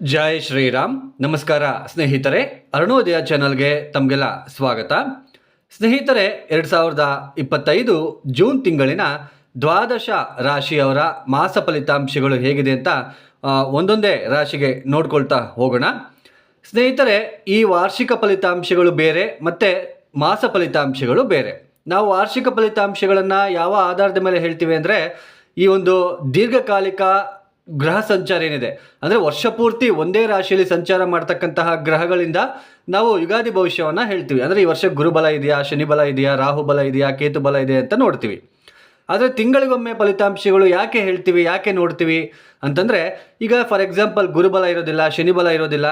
ಜೈ ಶ್ರೀರಾಮ್. ನಮಸ್ಕಾರ ಸ್ನೇಹಿತರೆ, ಅರುಣೋದಯ ಚಾನಲ್ಗೆ ತಮಗೆಲ್ಲ ಸ್ವಾಗತ. ಸ್ನೇಹಿತರೆ, ಎರಡು ಸಾವಿರದ ಇಪ್ಪತ್ತೈದು ಜೂನ್ ತಿಂಗಳಿನ ದ್ವಾದಶ ರಾಶಿಯವರ ಮಾಸ ಫಲಿತಾಂಶಗಳು ಹೇಗಿದೆ ಅಂತ ಒಂದೊಂದೇ ರಾಶಿಗೆ ನೋಡ್ಕೊಳ್ತಾ ಹೋಗೋಣ. ಸ್ನೇಹಿತರೆ, ಈ ವಾರ್ಷಿಕ ಫಲಿತಾಂಶಗಳು ಬೇರೆ, ಮತ್ತು ಮಾಸ ಫಲಿತಾಂಶಗಳು ಬೇರೆ. ನಾವು ವಾರ್ಷಿಕ ಫಲಿತಾಂಶಗಳನ್ನು ಯಾವ ಆಧಾರದ ಮೇಲೆ ಹೇಳ್ತೀವಿ ಅಂದರೆ, ಈ ಒಂದು ದೀರ್ಘಕಾಲಿಕ ಗ್ರಹ ಸಂಚಾರ ಏನಿದೆ? ಅಂದರೆ ವರ್ಷ ಪೂರ್ತಿ ಒಂದೇ ರಾಶಿಯಲ್ಲಿ ಸಂಚಾರ ಮಾಡ್ತಕ್ಕಂತಹ ಗ್ರಹಗಳಿಂದ ನಾವು ಯುಗಾದಿ ಭವಿಷ್ಯವನ್ನು ಹೇಳ್ತೀವಿ. ಅಂದರೆ ಈ ವರ್ಷ ಗುರುಬಲ ಇದೆಯಾ ಶನಿಬಲ ಇದೆಯಾ ರಾಹುಬಲ ಇದೆಯಾ ಕೇತುಬಲ ಇದೆ ಅಂತ ನೋಡ್ತೀವಿ. ಆದರೆ ತಿಂಗಳಿಗೊಮ್ಮೆ ಫಲಿತಾಂಶಗಳು ಯಾಕೆ ಹೇಳ್ತೀವಿ, ಯಾಕೆ ನೋಡ್ತೀವಿ ಅಂತಂದರೆ, ಈಗ ಫಾರ್ ಎಕ್ಸಾಂಪಲ್ ಗುರುಬಲ ಇರೋದಿಲ್ಲ ಶನಿಬಲ ಇರೋದಿಲ್ಲ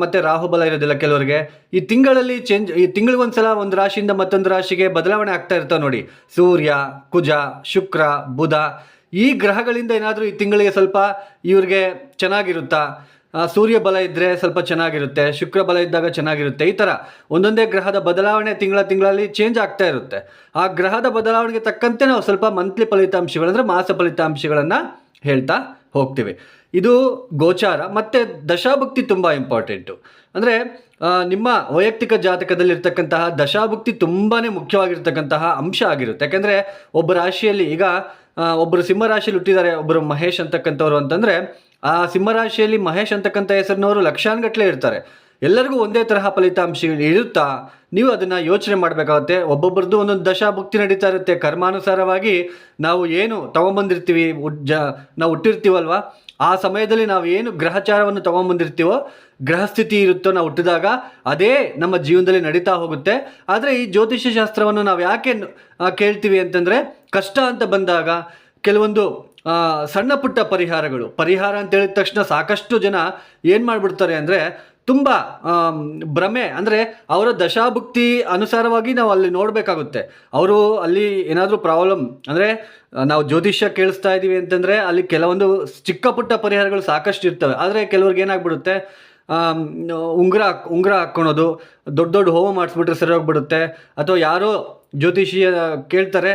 ಮತ್ತು ರಾಹುಬಲ ಇರೋದಿಲ್ಲ ಕೆಲವರಿಗೆ. ಈ ತಿಂಗಳಲ್ಲಿ ಚೇಂಜ್ ಈ ತಿಂಗಳಿಗೊಂದ್ಸಲ ಒಂದು ರಾಶಿಯಿಂದ ಮತ್ತೊಂದು ರಾಶಿಗೆ ಬದಲಾವಣೆ ಆಗ್ತಾ ಇರ್ತಾವೆ ನೋಡಿ. ಸೂರ್ಯ, ಕುಜ, ಶುಕ್ರ, ಬುಧ. ಈ ಗ್ರಹಗಳಿಂದ ಏನಾದರೂ ಈ ತಿಂಗಳಿಗೆ ಸ್ವಲ್ಪ ಇವ್ರಿಗೆ ಚೆನ್ನಾಗಿರುತ್ತಾ? ಸೂರ್ಯ ಬಲ ಇದ್ದರೆ ಸ್ವಲ್ಪ ಚೆನ್ನಾಗಿರುತ್ತೆ, ಶುಕ್ರ ಬಲ ಇದ್ದಾಗ ಚೆನ್ನಾಗಿರುತ್ತೆ, ಈ ಥರ ಒಂದೊಂದೇ ಗ್ರಹದ ಬದಲಾವಣೆ ತಿಂಗಳ ತಿಂಗಳಲ್ಲಿ ಚೇಂಜ್ ಆಗ್ತಾ ಇರುತ್ತೆ. ಆ ಗ್ರಹದ ಬದಲಾವಣೆಗೆ ತಕ್ಕಂತೆ ನಾವು ಸ್ವಲ್ಪ ಮಂತ್ಲಿ ಫಲಿತಾಂಶಗಳಂದರೆ ಮಾಸ ಫಲಿತಾಂಶಗಳನ್ನು ಹೇಳ್ತಾ ಹೋಗ್ತೀವಿ. ಇದು ಗೋಚಾರ, ಮತ್ತು ದಶಾಭುಕ್ತಿ ತುಂಬ ಇಂಪಾರ್ಟೆಂಟು ಅಂದರೆ ನಿಮ್ಮ ವೈಯಕ್ತಿಕ ಜಾತಕದಲ್ಲಿ ಇರ್ತಕ್ಕಂತಹ ದಶಾಭುಕ್ತಿ ತುಂಬಾ ಮುಖ್ಯವಾಗಿರ್ತಕ್ಕಂತಹ ಅಂಶ ಆಗಿರುತ್ತೆ. ಯಾಕೆಂದರೆ, ಒಬ್ಬ ರಾಶಿಯಲ್ಲಿ ಈಗ ಒಬ್ಬರು ಸಿಂಹರಾಶಿಯಲ್ಲಿ ಹುಟ್ಟಿದ್ದಾರೆ ಒಬ್ಬರು ಮಹೇಶ್ ಅಂತಕ್ಕಂಥವ್ರು ಅಂತಂದರೆ, ಆ ಸಿಂಹರಾಶಿಯಲ್ಲಿ ಮಹೇಶ್ ಅಂತಕ್ಕಂಥ ಹೆಸರಿನವರು ಲಕ್ಷಾನುಗಟ್ಟಲೆ ಇರ್ತಾರೆ. ಎಲ್ಲರಿಗೂ ಒಂದೇ ತರಹ ಫಲಿತಾಂಶ ಇರುತ್ತಾ? ನೀವು ಅದನ್ನು ಯೋಚನೆ ಮಾಡಬೇಕಾಗುತ್ತೆ. ಒಬ್ಬೊಬ್ಬರದ್ದು ಒಂದೊಂದು ದಶಾಭುಕ್ತಿ ನಡೀತಾ ಇರುತ್ತೆ. ಕರ್ಮಾನುಸಾರವಾಗಿ ನಾವು ಏನು ತಗೊಂಬಂದಿರ್ತೀವಿ ಜ ನಾವು ಹುಟ್ಟಿರ್ತೀವಲ್ವ? ಆ ಸಮಯದಲ್ಲಿ ನಾವು ಏನು ಗ್ರಹಚಾರವನ್ನು ತೊಗೊಂಬಂದಿರ್ತೀವೋ, ಗ್ರಹಸ್ಥಿತಿ ಇರುತ್ತೋ ನಾವು ಹುಟ್ಟಿದಾಗ ಅದೇ ನಮ್ಮ ಜೀವನದಲ್ಲಿ ನಡೀತಾ ಹೋಗುತ್ತೆ. ಆದರೆ ಈ ಜ್ಯೋತಿಷ್ಯ ಶಾಸ್ತ್ರವನ್ನು ನಾವು ಯಾಕೆ ಕೇಳ್ತೀವಿ ಅಂತಂದರೆ ಕಷ್ಟ ಅಂತ ಬಂದಾಗ ಕೆಲವೊಂದು ಸಣ್ಣ ಪುಟ್ಟ ಪರಿಹಾರಗಳು. ಪರಿಹಾರ ಅಂತ ಹೇಳಿದ ತಕ್ಷಣ ಸಾಕಷ್ಟು ಜನ ಏನು ಮಾಡಿಬಿಡ್ತಾರೆ ಅಂದರೆ ತುಂಬ ಭ್ರಮೆ. ಅಂದರೆ ಅವರ ದಶಾಭುಕ್ತಿ ಅನುಸಾರವಾಗಿ ನಾವು ಅಲ್ಲಿ ನೋಡಬೇಕಾಗುತ್ತೆ. ಅವರು ಅಲ್ಲಿ ಏನಾದರೂ ಪ್ರಾಬ್ಲಮ್, ಅಂದರೆ, ನಾವು ಜ್ಯೋತಿಷ್ಯ ಕೇಳಿಸ್ತಾ ಇದ್ದೀವಿ ಅಂತಂದರೆ ಅಲ್ಲಿ ಕೆಲವೊಂದು ಚಿಕ್ಕ ಪುಟ್ಟ ಪರಿಹಾರಗಳು ಸಾಕಷ್ಟು ಇರ್ತವೆ. ಆದರೆ ಕೆಲವ್ರಿಗೆ ಏನಾಗ್ಬಿಡುತ್ತೆ ಉಂಗುರ ಉಂಗುರ ಹಾಕ್ಕೊಳೋದು, ದೊಡ್ಡ ದೊಡ್ಡ ಹೋಮ ಮಾಡಿಸ್ಬಿಟ್ರೆ ಸರಿ ಹೋಗ್ಬಿಡುತ್ತೆ ಅಥವಾ ಯಾರೋ ಜ್ಯೋತಿಷಿಯ ಕೇಳ್ತಾರೆ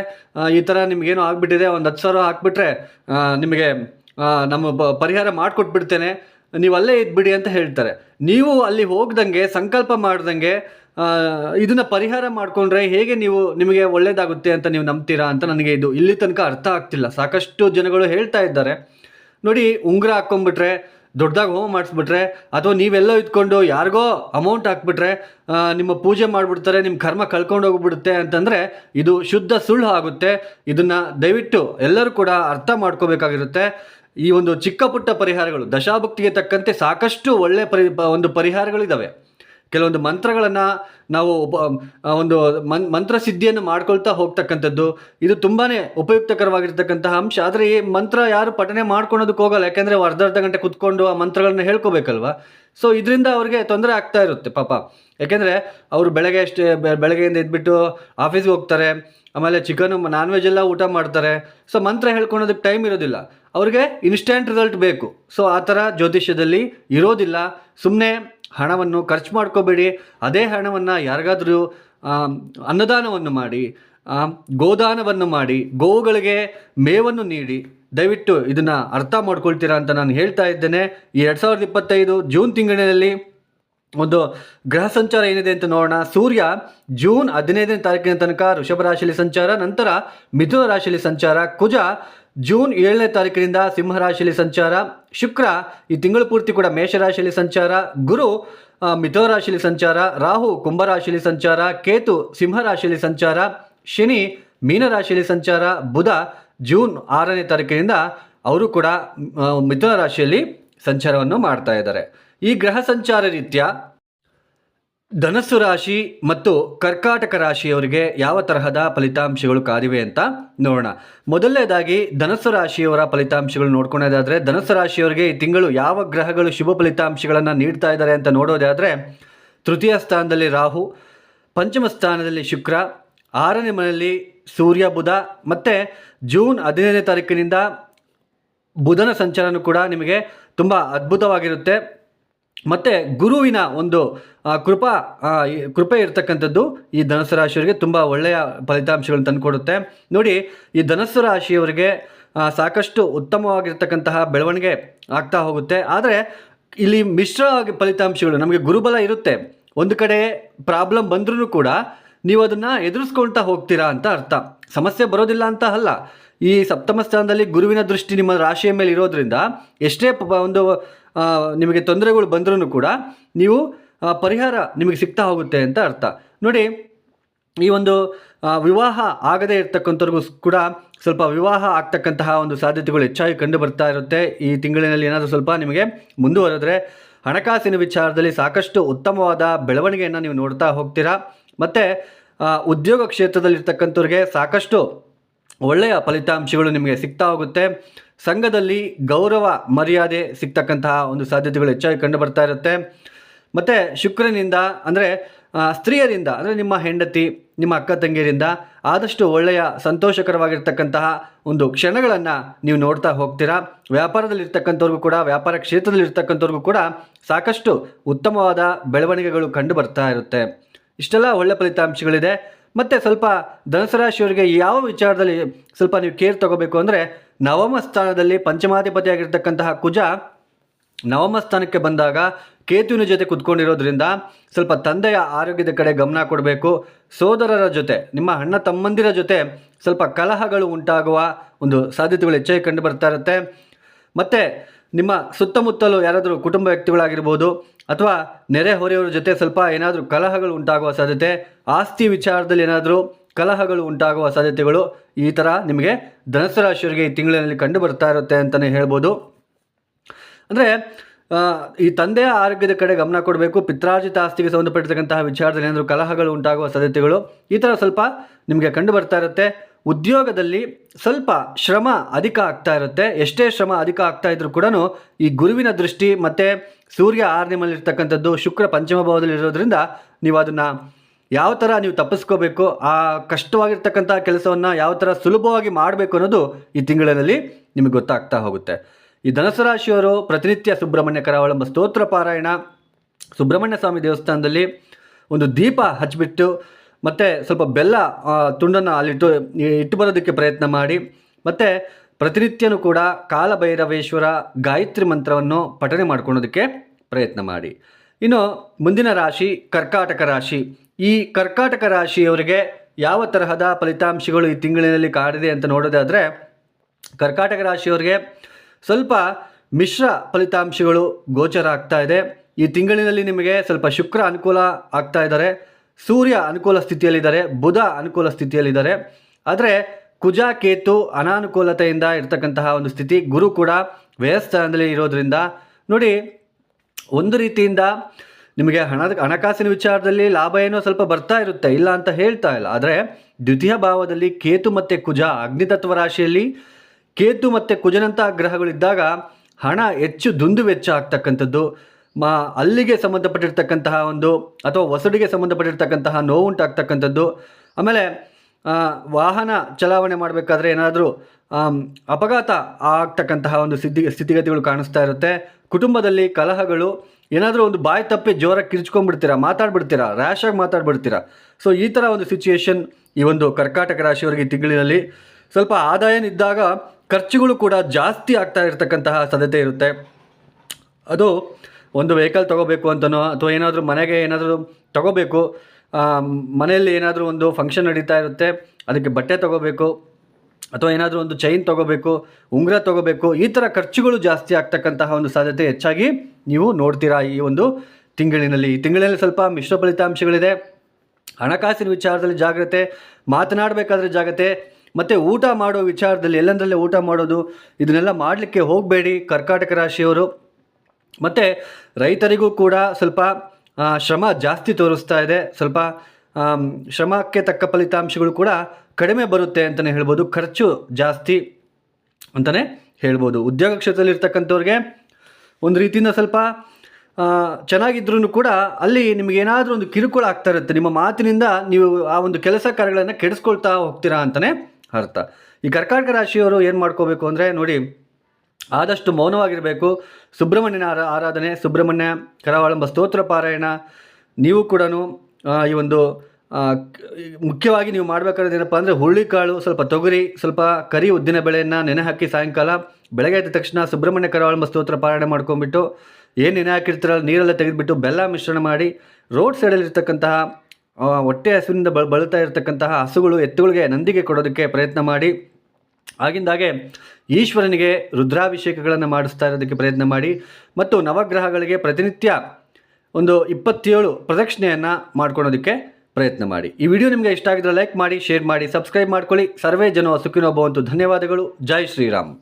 ಈ ಥರ ನಿಮಗೇನೋ ಆಗಿಬಿಟ್ಟಿದೆ, ಒಂದು ಹತ್ತು ಸಾವಿರ ಹಾಕ್ಬಿಟ್ರೆ ನಿಮಗೆ ನಮ್ಮ ಪರಿಹಾರ ಮಾಡಿಕೊಟ್ಬಿಡ್ತೇನೆ ನೀವು ಅಲ್ಲೇ ಇದ್ಬಿಡಿ ಅಂತ ಹೇಳ್ತಾರೆ. ನೀವು ಅಲ್ಲಿ ಹೋಗ್ದಂಗೆ, ಸಂಕಲ್ಪ ಮಾಡ್ದಂಗೆ ಇದನ್ನು ಪರಿಹಾರ ಮಾಡಿಕೊಂಡ್ರೆ ಹೇಗೆ ನೀವು ನಿಮಗೆ ಒಳ್ಳೇದಾಗುತ್ತೆ ಅಂತ ನೀವು ನಂಬ್ತೀರಾ ಅಂತ ನನಗೆ ಇದು ಇಲ್ಲಿ ತನಕ ಅರ್ಥ ಆಗ್ತಿಲ್ಲ. ಸಾಕಷ್ಟು ಜನಗಳು ಹೇಳ್ತಾ ಇದ್ದಾರೆ. ನೋಡಿ, ಉಂಗುರ ಹಾಕ್ಕೊಂಬಿಟ್ರೆ ದೊಡ್ಡದಾಗಿ ಹೋಮ ಮಾಡಿಸ್ಬಿಟ್ರೆ, ಅಥವಾ ನೀವೆಲ್ಲೋ ಇದ್ಕೊಂಡು ಯಾರಿಗೋ ಅಮೌಂಟ್ ಹಾಕ್ಬಿಟ್ರೆ ನಿಮ್ಮ ಪೂಜೆ ಮಾಡಿಬಿಡ್ತಾರೆ ನಿಮ್ಮ ಕರ್ಮ ಕಳ್ಕೊಂಡು ಹೋಗ್ಬಿಡುತ್ತೆ ಅಂತಂದರೆ ಇದು ಶುದ್ಧ ಸುಳ್ಳು ಆಗುತ್ತೆ. ಇದನ್ನು ದಯವಿಟ್ಟು ಎಲ್ಲರೂ ಕೂಡ ಅರ್ಥ ಮಾಡ್ಕೋಬೇಕಾಗಿರುತ್ತೆ. ಈ ಒಂದು ಚಿಕ್ಕ ಪುಟ್ಟ ಪರಿಹಾರಗಳು ದಶಾಭಕ್ತಿಗೆ ತಕ್ಕಂತೆ ಸಾಕಷ್ಟು ಒಳ್ಳೆಯ ಪರಿ ಒಂದು ಪರಿಹಾರಗಳಿದ್ದಾವೆ ಕೆಲವೊಂದು ಮಂತ್ರಗಳನ್ನು ನಾವು ಒಂದು ಮನ್ ಮಂತ್ರ ಸಿದ್ಧಿಯನ್ನು ಮಾಡ್ಕೊಳ್ತಾ ಹೋಗ್ತಕ್ಕಂಥದ್ದು. ಇದು ತುಂಬಾ ಉಪಯುಕ್ತಕರವಾಗಿರ್ತಕ್ಕಂತಹ ಅಂಶ. ಆದರೆ ಈ ಮಂತ್ರ ಯಾರು ಪಠನೆ ಮಾಡ್ಕೊಳೋದಕ್ಕೆ ಹೋಗಲ್ಲ. ಯಾಕೆಂದರೆ ಅರ್ಧ ಅರ್ಧ ಗಂಟೆ ಕುತ್ಕೊಂಡು ಆ ಮಂತ್ರಗಳನ್ನ ಹೇಳ್ಕೋಬೇಕಲ್ವ? ಸೊ ಇದರಿಂದ ಅವ್ರಿಗೆ ತೊಂದರೆ ಆಗ್ತಾ ಇರುತ್ತೆ ಪಾಪ. ಯಾಕೆಂದರೆ ಅವರು ಬೆಳಗ್ಗೆ ಅಷ್ಟೇ ಬೆಳಗ್ಗೆಯಿಂದ ಎದ್ಬಿಟ್ಟು ಆಫೀಸ್ಗೆ ಹೋಗ್ತಾರೆ. ಆಮೇಲೆ ಚಿಕನ್ ನಾನ್ ವೆಜ್ ಎಲ್ಲ ಊಟ ಮಾಡ್ತಾರೆ. ಸೊ ಮಂತ್ರ ಹೇಳ್ಕೊಳೋದಕ್ಕೆ ಟೈಮ್ ಇರೋದಿಲ್ಲ. ಅವ್ರಿಗೆ ಇನ್ಸ್ಟೆಂಟ್ ರಿಸಲ್ಟ್ ಬೇಕು. ಸೊ ಆ ಥರ ಜ್ಯೋತಿಷ್ಯದಲ್ಲಿ ಇರೋದಿಲ್ಲ. ಸುಮ್ಮನೆ ಹಣವನ್ನು ಖರ್ಚು ಮಾಡ್ಕೋಬೇಡಿ. ಅದೇ ಹಣವನ್ನು ಯಾರಿಗಾದರೂ ಅನ್ನದಾನವನ್ನು ಮಾಡಿ ಗೋದಾನವನ್ನು ಮಾಡಿ, ಗೋವುಗಳಿಗೆ ಮೇವನ್ನು ನೀಡಿ, ದಯವಿಟ್ಟು ಇದನ್ನು ಅರ್ಥ ಮಾಡ್ಕೊಳ್ತೀರಾ ಅಂತ ನಾನು ಹೇಳ್ತಾ ಇದ್ದೇನೆ. ಈ ಎರಡು ಸಾವಿರದ ಇಪ್ಪತ್ತೈದು ಜೂನ್ ತಿಂಗಳಿನಲ್ಲಿ ಒಂದು ಗ್ರಹ ಸಂಚಾರ ಏನಿದೆ ಅಂತ ನೋಡೋಣ. ಸೂರ್ಯ ಜೂನ್ ಹದಿನೈದನೇ ತಾರೀಕಿನ ತನಕ ವೃಷಭ ರಾಶಿಯಲ್ಲಿ ಸಂಚಾರ, ನಂತರ ಮಿಥುನ ರಾಶಿಯಲ್ಲಿ ಸಂಚಾರ, ಕುಜ ಜೂನ್ ಏಳನೇ ತಾರೀಕಿನಿಂದ ಸಿಂಹರಾಶಿಯಲ್ಲಿ ಸಂಚಾರ. ಶುಕ್ರ ಈ ತಿಂಗಳು ಪೂರ್ತಿ ಕೂಡ ಮೇಷರಾಶಿಯಲ್ಲಿ ಸಂಚಾರ. ಗುರು ಆ, ಮಿಥುನ ರಾಶಿಯಲ್ಲಿ ಸಂಚಾರ. ರಾಹು ಕುಂಭ ರಾಶಿಯಲ್ಲಿ ಸಂಚಾರ. ಕೇತು ಸಿಂಹರಾಶಿಯಲ್ಲಿ ಸಂಚಾರ. ಶನಿ ಮೀನರಾಶಿಯಲ್ಲಿ ಸಂಚಾರ. ಬುಧ ಜೂನ್ ಆರನೇ ತಾರೀಕಿನಿಂದ ಅವರು ಕೂಡ ಮಿಥುನ ರಾಶಿಯಲ್ಲಿ ಸಂಚಾರವನ್ನು ಮಾಡ್ತಾ ಇದ್ದಾರೆ. ಈ ಗ್ರಹ ಸಂಚಾರ ರೀತ್ಯ ಧನಸ್ಸು ರಾಶಿ ಮತ್ತು ಕರ್ಕಾಟಕ ರಾಶಿಯವರಿಗೆ ಯಾವ ತರಹದ ಫಲಿತಾಂಶಗಳು ಕಾದಿವೆ ಅಂತ ನೋಡೋಣ. ಮೊದಲನೇದಾಗಿ ಧನಸ್ಸು ರಾಶಿಯವರ ಫಲಿತಾಂಶಗಳು ನೋಡ್ಕೊಳ್ಳೋದಾದರೆ ಧನಸ್ಸು ರಾಶಿಯವರಿಗೆ ಈ ತಿಂಗಳು ಯಾವ ಗ್ರಹಗಳು ಶುಭ ಫಲಿತಾಂಶಗಳನ್ನು ನೀಡ್ತಾ ಇದ್ದಾರೆ ಅಂತ ನೋಡೋದಾದರೆ, ತೃತೀಯ ಸ್ಥಾನದಲ್ಲಿ ರಾಹು, ಪಂಚಮ ಸ್ಥಾನದಲ್ಲಿ ಶುಕ್ರ, ಆರನೇ ಮನೆಯಲ್ಲಿ ಸೂರ್ಯ ಬುಧ ಮತ್ತು ಜೂನ್ ಹದಿನೈದನೇ ತಾರೀಕಿನಿಂದ ಬುಧನ ಸಂಚಾರನೂ ಕೂಡ ನಿಮಗೆ ತುಂಬ ಅದ್ಭುತವಾಗಿರುತ್ತೆ. ಮತ್ತು ಗುರುವಿನ ಒಂದು ಕೃಪಾ ಕೃಪೆ ಇರತಕ್ಕಂಥದ್ದು ಈ ಧನಸ್ಸು ರಾಶಿಯವರಿಗೆ ತುಂಬ ಒಳ್ಳೆಯ ಫಲಿತಾಂಶಗಳನ್ನು ತಂದುಕೊಡುತ್ತೆ. ನೋಡಿ, ಈ ಧನಸ್ಸು ರಾಶಿಯವರಿಗೆ ಸಾಕಷ್ಟು ಉತ್ತಮವಾಗಿರ್ತಕ್ಕಂತಹ ಬೆಳವಣಿಗೆ ಆಗ್ತಾ ಹೋಗುತ್ತೆ. ಆದರೆ, ಇಲ್ಲಿ ಮಿಶ್ರವಾಗಿ ಫಲಿತಾಂಶಗಳು, ನಮಗೆ ಗುರುಬಲ ಇರುತ್ತೆ. ಒಂದು ಕಡೆ ಪ್ರಾಬ್ಲಮ್ ಬಂದ್ರೂ ಕೂಡ ನೀವು ಅದನ್ನು ಎದುರಿಸ್ಕೊಳ್ತಾ ಹೋಗ್ತೀರಾ ಅಂತ ಅರ್ಥ. ಸಮಸ್ಯೆ ಬರೋದಿಲ್ಲ ಅಂತ ಅಲ್ಲ. ಈ ಸಪ್ತಮ ಸ್ಥಾನದಲ್ಲಿ ಗುರುವಿನ ದೃಷ್ಟಿ ನಿಮ್ಮ ರಾಶಿಯ ಮೇಲೆ ಇರೋದ್ರಿಂದ ಎಷ್ಟೇ ಒಂದು ನಿಮಗೆ ತೊಂದರೆಗಳು ಬಂದರೂ ಕೂಡ ನೀವು ಪರಿಹಾರ ನಿಮಗೆ ಸಿಗ್ತಾ ಹೋಗುತ್ತೆ ಅಂತ ಅರ್ಥ. ನೋಡಿ, ಈ ಒಂದು ವಿವಾಹ ಆಗದೇ ಇರತಕ್ಕಂಥವ್ರಿಗೂ ಕೂಡ ಸ್ವಲ್ಪ ವಿವಾಹ ಆಗ್ತಕ್ಕಂತಹ ಒಂದು ಸಾಧ್ಯತೆಗಳು ಹೆಚ್ಚಾಗಿ ಕಂಡು ಬರ್ತಾ ಇರುತ್ತೆ. ಈ ತಿಂಗಳಿನಲ್ಲಿ ಏನಾದರೂ ಸ್ವಲ್ಪ ನಿಮಗೆ ಮುಂದುವರೆದ್ರೆ ಹಣಕಾಸಿನ ವಿಚಾರದಲ್ಲಿ ಸಾಕಷ್ಟು ಉತ್ತಮವಾದ ಬೆಳವಣಿಗೆಯನ್ನು ನೀವು ನೋಡ್ತಾ ಹೋಗ್ತೀರಾ. ಮತ್ತು ಉದ್ಯೋಗ ಕ್ಷೇತ್ರದಲ್ಲಿರ್ತಕ್ಕಂಥವ್ರಿಗೆ ಸಾಕಷ್ಟು ಒಳ್ಳೆಯ ಫಲಿತಾಂಶಗಳು ನಿಮಗೆ ಸಿಗ್ತಾ ಹೋಗುತ್ತೆ. ಸಂಘದಲ್ಲಿ ಗೌರವ ಮರ್ಯಾದೆ ಸಿಗ್ತಕ್ಕಂತಹ ಒಂದು ಸಾಧ್ಯತೆಗಳು ಹೆಚ್ಚಾಗಿ ಕಂಡು ಬರ್ತಾ ಇರುತ್ತೆ. ಮತ್ತು ಶುಕ್ರನಿಂದ ಅಂದರೆ ಸ್ತ್ರೀಯರಿಂದ ಅಂದರೆ ನಿಮ್ಮ ಹೆಂಡತಿ, ನಿಮ್ಮ ಅಕ್ಕ ತಂಗಿಯರಿಂದ ಆದಷ್ಟು ಒಳ್ಳೆಯ ಸಂತೋಷಕರವಾಗಿರ್ತಕ್ಕಂತಹ ಒಂದು ಕ್ಷಣಗಳನ್ನು ನೀವು ನೋಡ್ತಾ ಹೋಗ್ತೀರಾ. ವ್ಯಾಪಾರದಲ್ಲಿರ್ತಕ್ಕಂಥವ್ರಿಗೂ ಕೂಡ, ವ್ಯಾಪಾರ ಕ್ಷೇತ್ರದಲ್ಲಿರ್ತಕ್ಕಂಥವ್ರಿಗೂ ಕೂಡ ಸಾಕಷ್ಟು ಉತ್ತಮವಾದ ಬೆಳವಣಿಗೆಗಳು ಕಂಡು ಬರ್ತಾ ಇರುತ್ತೆ. ಇಷ್ಟೆಲ್ಲ ಒಳ್ಳೆ ಫಲಿತಾಂಶಗಳಿದೆ. ಮತ್ತು ಸ್ವಲ್ಪ ಧನಸರಾಶಿಯವರಿಗೆ ಯಾವ ವಿಚಾರದಲ್ಲಿ ಸ್ವಲ್ಪ ನೀವು ಕೇರ್ ತಗೋಬೇಕು ಅಂದರೆ ನವಮ ಸ್ಥಾನದಲ್ಲಿ ಪಂಚಮಾಧಿಪತಿಯಾಗಿರ್ತಕ್ಕಂತಹ ಕುಜ ನವಮ ಸ್ಥಾನಕ್ಕೆ ಬಂದಾಗ ಕೇತುವಿನ ಜೊತೆ ಕುತ್ಕೊಂಡಿರೋದ್ರಿಂದ ಸ್ವಲ್ಪ ತಂದೆಯ ಆರೋಗ್ಯದ ಕಡೆ ಗಮನ ಕೊಡಬೇಕು. ಸೋದರರ ಜೊತೆ, ನಿಮ್ಮ ಅಣ್ಣ ತಮ್ಮಂದಿರ ಜೊತೆ ಸ್ವಲ್ಪ ಕಲಹಗಳು ಉಂಟಾಗುವ ಒಂದು ಸಾಧ್ಯತೆಗಳು ಹೆಚ್ಚಾಗಿ ಕಂಡು ಬರ್ತಾ ಇರುತ್ತೆ. ಮತ್ತು ನಿಮ್ಮ ಸುತ್ತಮುತ್ತಲು ಯಾರಾದರೂ ಕುಟುಂಬ ವ್ಯಕ್ತಿಗಳಾಗಿರ್ಬೋದು ಅಥವಾ ನೆರೆಹೊರೆಯವರ ಜೊತೆ ಸ್ವಲ್ಪ ಏನಾದರೂ ಕಲಹಗಳು ಉಂಟಾಗುವ ಸಾಧ್ಯತೆ, ಆಸ್ತಿ ವಿಚಾರದಲ್ಲಿ ಏನಾದರೂ ಕಲಹಗಳು ಉಂಟಾಗುವ ಸಾಧ್ಯತೆಗಳು ಈ ಥರ ನಿಮಗೆ ಧನಸ್ಸು ರಾಶಿಯವರಿಗೆ ಈ ತಿಂಗಳಿನಲ್ಲಿ ಕಂಡು ಬರ್ತಾ ಇರುತ್ತೆ ಅಂತಲೇ ಹೇಳ್ಬೋದು. ಅಂದರೆ ಈ ತಂದೆಯ ಆರೋಗ್ಯದ ಕಡೆ ಗಮನ ಕೊಡಬೇಕು, ಪಿತ್ರಾರ್ಜಿತ ಆಸ್ತಿಗೆ ಸಂಬಂಧಪಟ್ಟಿರ್ತಕ್ಕಂತಹ ವಿಚಾರದಲ್ಲಿ ಏನಾದರೂ ಕಲಹಗಳು ಉಂಟಾಗುವ ಸಾಧ್ಯತೆಗಳು, ಈ ಥರ ಸ್ವಲ್ಪ ನಿಮಗೆ ಕಂಡು ಬರ್ತಾ ಇರುತ್ತೆ. ಉದ್ಯೋಗದಲ್ಲಿ ಸ್ವಲ್ಪ ಶ್ರಮ ಅಧಿಕ ಆಗ್ತಾ ಇರುತ್ತೆ. ಎಷ್ಟೇ ಶ್ರಮ ಅಧಿಕ ಆಗ್ತಾ ಇದ್ರೂ ಕೂಡ ಈ ಗುರುವಿನ ದೃಷ್ಟಿ ಮತ್ತು ಸೂರ್ಯ ಆರನೇ ಮನೆಯಲ್ಲಿರ್ತಕ್ಕಂಥದ್ದು ಶುಕ್ರ ಪಂಚಮ ಭಾವದಲ್ಲಿ ಇರೋದ್ರಿಂದ ನೀವು ಅದನ್ನು ಯಾವ ಥರ ನೀವು ತಪ್ಪಿಸ್ಕೋಬೇಕು, ಆ ಕಷ್ಟವಾಗಿರ್ತಕ್ಕಂಥ ಕೆಲಸವನ್ನು ಯಾವ ಥರ ಸುಲಭವಾಗಿ ಮಾಡಬೇಕು ಅನ್ನೋದು ಈ ತಿಂಗಳಿನಲ್ಲಿ ನಿಮಗೆ ಗೊತ್ತಾಗ್ತಾ ಹೋಗುತ್ತೆ. ಈ ಧನಸು ರಾಶಿಯವರು ಪ್ರತಿನಿತ್ಯ ಸುಬ್ರಹ್ಮಣ್ಯ ಕರಾವಳಂಬ ಸ್ತೋತ್ರ ಪಾರಾಯಣ. ಸುಬ್ರಹ್ಮಣ್ಯ ಸ್ವಾಮಿ ದೇವಸ್ಥಾನದಲ್ಲಿ ಒಂದು ದೀಪ ಹಚ್ಚಿಬಿಟ್ಟು ಮತ್ತು ಸ್ವಲ್ಪ ಬೆಲ್ಲ ತುಂಡನ್ನು ಅಲ್ಲಿಟ್ಟು ಇಟ್ಟು ಬರೋದಕ್ಕೆ ಪ್ರಯತ್ನ ಮಾಡಿ, ಮತ್ತು ಪ್ರತಿನಿತ್ಯನೂ ಕೂಡ ಕಾಲಭೈರವೇಶ್ವರ ಗಾಯತ್ರಿ ಮಂತ್ರವನ್ನು ಪಠನೆ ಮಾಡ್ಕೊಳ್ಳೋದಕ್ಕೆ ಪ್ರಯತ್ನ ಮಾಡಿ. ಇನ್ನು ಮುಂದಿನ ರಾಶಿ ಕರ್ಕಾಟಕ ರಾಶಿ. ಈ ಕರ್ಕಾಟಕ ರಾಶಿಯವರಿಗೆ ಯಾವ ತರಹದ ಫಲಿತಾಂಶಗಳು ಈ ತಿಂಗಳಿನಲ್ಲಿ ಕಾಡಿದೆ ಅಂತ ನೋಡೋದಾದರೆ, ಕರ್ಕಾಟಕ ರಾಶಿಯವರಿಗೆ ಸ್ವಲ್ಪ ಮಿಶ್ರ ಫಲಿತಾಂಶಗಳು ಗೋಚರ ಆಗ್ತಾ ಇದೆ. ಈ ತಿಂಗಳಿನಲ್ಲಿ ನಿಮಗೆ ಸ್ವಲ್ಪ ಶುಕ್ರ ಅನುಕೂಲ ಆಗ್ತಾ ಇದ್ದಾರೆ. ಸೂರ್ಯ ಅನುಕೂಲ ಸ್ಥಿತಿಯಲ್ಲಿದ್ದಾರೆ. ಬುಧ ಅನುಕೂಲ ಸ್ಥಿತಿಯಲ್ಲಿದ್ದಾರೆ. ಆದರೆ ಕುಜ, ಕೇತು ಅನಾನುಕೂಲತೆಯಿಂದ ಇರತಕ್ಕಂತಹ ಒಂದು ಸ್ಥಿತಿ ಗುರು ಕೂಡ ವ್ಯಯಸ್ಥಾನದಲ್ಲಿ ಇರೋದರಿಂದ ನೋಡಿ, ಒಂದು ರೀತಿಯಿಂದ ನಿಮಗೆ ಹಣದ ಹಣಕಾಸಿನ ವಿಚಾರದಲ್ಲಿ ಲಾಭ ಏನೋ ಸ್ವಲ್ಪ ಬರ್ತಾ ಇರುತ್ತೆ, ಇಲ್ಲ ಅಂತ ಹೇಳ್ತಾ ಇಲ್ಲ. ಆದರೆ ದ್ವಿತೀಯ ಭಾವದಲ್ಲಿ ಕೇತು ಮತ್ತು ಕುಜ, ಅಗ್ನಿತತ್ವ ರಾಶಿಯಲ್ಲಿ ಕೇತು ಮತ್ತು ಕುಜನಂತಹ ಗ್ರಹಗಳಿದ್ದಾಗ ಹಣ ಹೆಚ್ಚು ದುಂದು ವೆಚ್ಚ ಆಗ್ತಕ್ಕಂಥದ್ದು, ಮಾ, ಅಲ್ಲಿಗೆ ಸಂಬಂಧಪಟ್ಟಿರ್ತಕ್ಕಂತಹ ಒಂದು ಅಥವಾ ಹೊಸಡಿಗೆ ಸಂಬಂಧಪಟ್ಟಿರ್ತಕ್ಕಂತಹ ನೋವುಂಟಾಗ್ತಕ್ಕಂಥದ್ದು ಆಮೇಲೆ ವಾಹನ ಚಲಾವಣೆ ಮಾಡಬೇಕಾದ್ರೆ ಏನಾದರೂ ಅಪಘಾತ ಆಗ್ತಕ್ಕಂತಹ ಒಂದು ಸ್ಥಿತಿ, ಸ್ಥಿತಿಗತಿಗಳು ಕಾಣಿಸ್ತಾ ಇರುತ್ತೆ. ಕುಟುಂಬದಲ್ಲಿ ಕಲಹಗಳು ಏನಾದರೂ ಒಂದು ಬಾಯಿ ತಪ್ಪಿ ಜೋರಾಗಿ ಕಿರಿಚ್ಕೊಂಡ್ಬಿಡ್ತೀರಾ, ಮಾತಾಡ್ಬಿಡ್ತೀರಾ ರ್ಯಾಶಾಗಿ ಮಾತಾಡ್ಬಿಡ್ತೀರಾ? ಸೊ ಈ ಥರ ಒಂದು ಸಿಚುಯೇಷನ್ ಈ ಒಂದು ಕರ್ಕಾಟಕ ರಾಶಿಯವರಿಗೆ ತಿಂಗಳಿನಲ್ಲಿ ಸ್ವಲ್ಪ ಆದಾಯನಿದ್ದಾಗ ಖರ್ಚುಗಳು ಕೂಡ ಜಾಸ್ತಿ ಆಗ್ತಾ ಇರತಕ್ಕಂತಹ ಸಾಧ್ಯತೆ ಇರುತ್ತೆ. ಅದು ಒಂದು ವೆಹಿಕಲ್ ತೊಗೋಬೇಕು ಅಂತನೋ, ಅಥವಾ ಏನಾದರೂ ಮನೆಗೆ ಏನಾದರೂ ತಗೋಬೇಕು ಮನೆಯಲ್ಲಿ ಏನಾದರೂ ಒಂದು ಫಂಕ್ಷನ್ ನಡೀತಾ ಇರುತ್ತೆ, ಅದಕ್ಕೆ ಬಟ್ಟೆ ತಗೋಬೇಕು, ಅಥವಾ ಏನಾದರೂ ಒಂದು ಚೈನ್ ತಗೋಬೇಕು, ಉಂಗುರ ತಗೋಬೇಕು, ಈ ಥರ ಖರ್ಚುಗಳು ಜಾಸ್ತಿ ಆಗ್ತಕ್ಕಂತಹ ಒಂದು ಸಾಧ್ಯತೆ ಹೆಚ್ಚಾಗಿ ನೀವು ನೋಡ್ತೀರಾ ಈ ಒಂದು ತಿಂಗಳಿನಲ್ಲಿ. ಈ ತಿಂಗಳಿನಲ್ಲಿ ಸ್ವಲ್ಪ ಮಿಶ್ರ ಫಲಿತಾಂಶಗಳಿದೆ. ಹಣಕಾಸಿನ ವಿಚಾರದಲ್ಲಿ ಜಾಗ್ರತೆ, ಮಾತನಾಡಬೇಕಾದ್ರೆ ಜಾಗ್ರತೆ, ಮತ್ತು ಊಟ ಮಾಡೋ ವಿಚಾರದಲ್ಲಿ ಎಲ್ಲಂದರಲ್ಲೇ ಊಟ ಮಾಡೋದು, ಇದನ್ನೆಲ್ಲ ಮಾಡಲಿಕ್ಕೆ ಹೋಗಬೇಡಿ ಕರ್ಕಾಟಕ ರಾಶಿಯವರು. ಮತ್ತು ರೈತರಿಗೂ ಕೂಡ ಸ್ವಲ್ಪ ಶ್ರಮ ಜಾಸ್ತಿ ತೋರಿಸ್ತಾ ಇದೆ. ಸ್ವಲ್ಪ ಶ್ರಮಕ್ಕೆ ತಕ್ಕ ಫಲಿತಾಂಶಗಳು ಕೂಡ ಕಡಿಮೆ ಬರುತ್ತೆ ಅಂತಲೇ ಹೇಳ್ಬೋದು. ಖರ್ಚು ಜಾಸ್ತಿ ಅಂತಲೇ ಹೇಳ್ಬೋದು. ಉದ್ಯೋಗ ಕ್ಷೇತ್ರದಲ್ಲಿ ಇರ್ತಕ್ಕಂಥವ್ರಿಗೆ ಒಂದು ರೀತಿಯಿಂದ ಸ್ವಲ್ಪ ಚೆನ್ನಾಗಿದ್ರೂ ಕೂಡ ಅಲ್ಲಿ ನಿಮಗೆ ಏನಾದರೂ ಒಂದು ಕಿರುಕುಳ ಆಗ್ತಾ ಇರುತ್ತೆ. ನಿಮ್ಮ ಮಾತಿನಿಂದ ನೀವು ಆ ಒಂದು ಕೆಲಸ ಕಾರ್ಯಗಳನ್ನು ಕೆಡಿಸ್ಕೊಳ್ತಾ ಹೋಗ್ತೀರಾ ಅಂತಲೇ ಅರ್ಥ. ಈ ಕರ್ಕಾಟಕ ರಾಶಿಯವರು ಏನು ಮಾಡ್ಕೋಬೇಕು ಅಂದರೆ ನೋಡಿ, ಆದಷ್ಟು ಮೌನವಾಗಿರಬೇಕು. ಸುಬ್ರಹ್ಮಣ್ಯನ ಆರ, ಆರಾಧನೆ, ಸುಬ್ರಹ್ಮಣ್ಯ ಕರಾವಳಂಬ ಸ್ತೋತ್ರ ಪಾರಾಯಣ, ನೀವು ಕೂಡ ಈ ಒಂದು ಮುಖ್ಯವಾಗಿ ನೀವು ಮಾಡಬೇಕಾದ್ರೆ ಏನಪ್ಪ ಅಂದರೆ ಹುರುಳಿಕಾಳು ಸ್ವಲ್ಪ ತೊಗರಿ, ಸ್ವಲ್ಪ ಕರಿ ಉದ್ದಿನ ಬೆಳೆಯನ್ನು ನೆನೆ ಹಾಕಿ ಸಾಯಂಕಾಲ, ಬೆಳಗ್ಗೆ ಎದ್ದ ತಕ್ಷಣ ಸುಬ್ರಹ್ಮಣ್ಯ ಕರಾವಳಂಬ ಸ್ತೋತ್ರ ಪಾರಾಯಣ ಮಾಡ್ಕೊಂಡ್ಬಿಟ್ಟು, ಏನು ನೆನೆ ಹಾಕಿರ್ತೀರಲ್ಲ ನೀರೆಲ್ಲ ತೆಗೆದುಬಿಟ್ಟು ಬೆಲ್ಲ ಮಿಶ್ರಣ ಮಾಡಿ, ರೋಡ್ ಸೈಡಲ್ಲಿರ್ತಕ್ಕಂತಹ ಹೊಟ್ಟೆ ಹಸುವಿನಿಂದ ಬಳ ಬಳುತ್ತಾ ಇರತಕ್ಕಂತಹ ಹಸುಗಳು, ಎತ್ತುಗಳಿಗೆ ನಂದಿಗೆ ಕೊಡೋದಕ್ಕೆ ಪ್ರಯತ್ನ ಮಾಡಿ, ಆಗಿಂದಾಗೆ ಈಶ್ವರನಿಗೆ ರುದ್ರಾಭಿಷೇಕಗಳನ್ನು ಮಾಡಿಸ್ತಾ ಇರೋದಕ್ಕೆ ಪ್ರಯತ್ನ ಮಾಡಿ, ಮತ್ತು ನವಗ್ರಹಗಳಿಗೆ ಪ್ರತಿನಿತ್ಯ ಒಂದು ಇಪ್ಪತ್ತೇಳು ಪ್ರದಕ್ಷಿಣೆಯನ್ನು ಮಾಡ್ಕೊಳೋದಕ್ಕೆ ಪ್ರಯತ್ನ ಮಾಡಿ. ಈ ವಿಡಿಯೋ ನಿಮಗೆ ಇಷ್ಟ ಆಗಿದ್ರೆ ಲೈಕ್ ಮಾಡಿ ಶೇರ್ ಮಾಡಿ ಸಬ್ಸ್ಕ್ರೈಬ್ ಮಾಡ್ಕೊಳ್ಳಿ. ಸರ್ವೇ ಜನ ಸುಖಿನೋ ಭವಂತು ಧನ್ಯವಾದಗಳು. ಜೈ ಶ್ರೀರಾಮ್.